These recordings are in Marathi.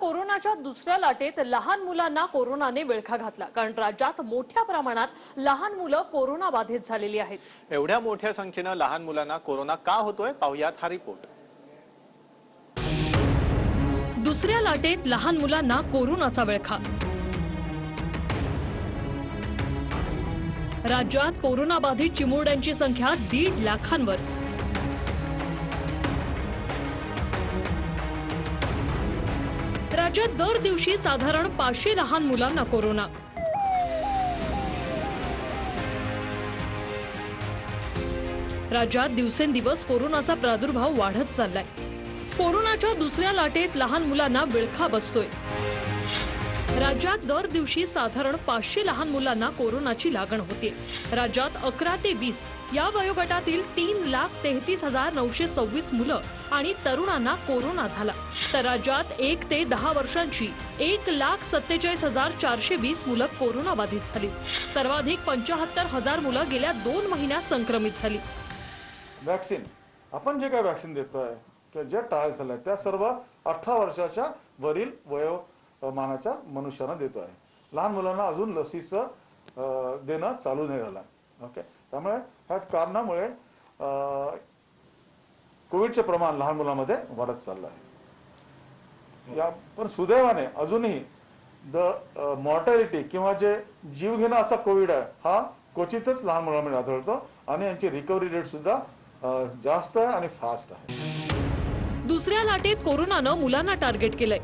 कोरोनाच्या दुसऱ्या लाटेत लहान मुलांना कोरोनाने विळखा घातला कारण राज्यात मोठ्या प्रमाणात लहान मुलं कोरोना बाधित झालेली आहेत. एवढ्या मोठ्या संख्येनं लहान मुलांना कोरोना का होतोय? पाहुयात हा रिपोर्ट. दुसऱ्या लाटेत लहान मुलांना कोरोनाचा विळखा. राज्यात कोरोना बाधित चिमुरड्यांची संख्या दीड लाखांवर. राज्यात दर दिवशी साधारण पाचशे लहान मुलांना कोरोना. राज्यात दिवसेंदिवस कोरोनाचा प्रादुर्भाव वाढत चाललाय. कोरोनाच्या दुसऱ्या लाटेत लहान मुलांना विळखा बसतोय. राज्यात दर दिवशी साधारण पाचशे लहान मुलांना कोरोनाची लागण होते. राज्यात अकरा ते वीस या वयोगटातील तीन लाख तेहतीस हजार नऊशे सव्वीस मुलं आणि तरुणांना कोरोना झाला. तर राज्यात एक ते दहा वर्षांची एक लाख सत्तेचाळीस हजार चारशे वीस मुलं कोरोना बाधित झाली. सर्वाधिक पंचाहत्तर हजार मुलं गेल्या दोन महिन्यात संक्रमित झाली. वॅक्सिन आपण जे काय वॅक्सिन देतोय ज्या ट्रायल्स झाल्या त्या सर्व अठरा वर्षाच्या वरील वयो मानाच्या मनुष्यांना देतो आहे. लहान मुलांना अजून लसीचं देणं चालू नाही झालं. ओके? त्यामुळे ह्याच कारणामुळे कोविडचे प्रमाण लहान मुलांमध्ये वाढत चाललं आहे. या पण सुदैवाने अजूनही द मॉर्टॅलिटी किंवा जे जीवघेणा असा कोविड आहे हा क्वचितच लहान मुलांमध्ये आढळतो आणि यांची रिकव्हरी रेट सुद्धा जास्त आहे आणि फास्ट आहे. दुसऱ्या लाटेत कोरोनानं मुलांना टार्गेट केलंय.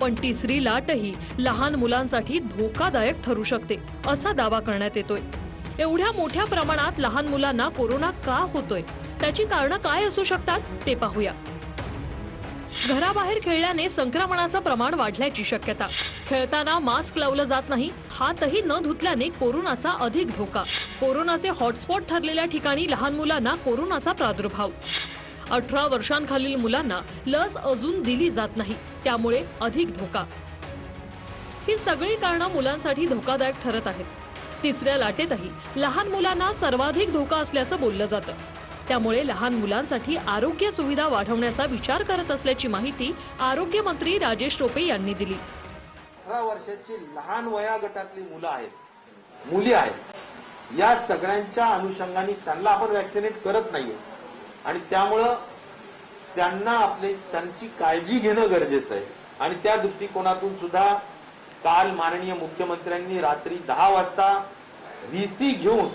पण तिसरी लाटही लहान मुलांसाठी धोकादायक ठरू शकते असा दावा करण्यात येतोय. एवढ्या मोठ्या प्रमाणात लहान मुलांना कोरोना का होतोय? त्याची कारणं काय असू शकतात? ते पाहूया. घराबाहेर खेळल्याने संक्रमणाचं प्रमाण वाढल्याची शक्यता. खेळताना मास्क लावलं जात नाही हातही न धुतल्याने कोरोनाचा अधिक धोका. कोरोनाचे हॉटस्पॉट ठरलेल्या ठिकाणी लहान मुलांना कोरोनाचा प्रादुर्भाव. अठरा वर्षांखालील मुलांना लस अजून दिली जात नाही. त्यामुळे अधिक धोका. ही सगळी कारणं मुलांसाठी धोकादायक ठरत आहेत. तिसऱ्या लाटेतही लहान मुलांना सर्वाधिक धोका असल्याचं बोललं जातं. त्यामुळे लहान मुलांसाठी आरोग्य सुविधा वाढवण्याचा विचार करत असल्याची माहिती आरोग्य मंत्री राजेश टोपे यांनी दिली. अठरा वर्षाची लहान वयागटातली मुलं आहेत मुली आहेत या सगळ्यांच्या अनुषंगाने त्यांना आपण वॅक्सिनेट करत नाहीये. आणि त्यामुळं त्यांना आपले त्यांची काळजी घेणं गरजेचं आहे. आणि त्या दृष्टिकोनातून सुद्धा काल माननीय मुख्यमंत्र्यांनी रात्री दहा वाजता व्हीसी घेऊन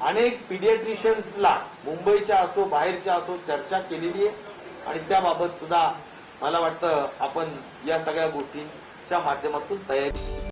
अनेक पिडियाट्रिशियन्सला मुंबईच्या असो बाहेरच्या असो चर्चा केलेली आहे. आणि त्याबाबत सुद्धा मला वाटतं आपण या सगळ्या गोष्टींच्या माध्यमातून तयारी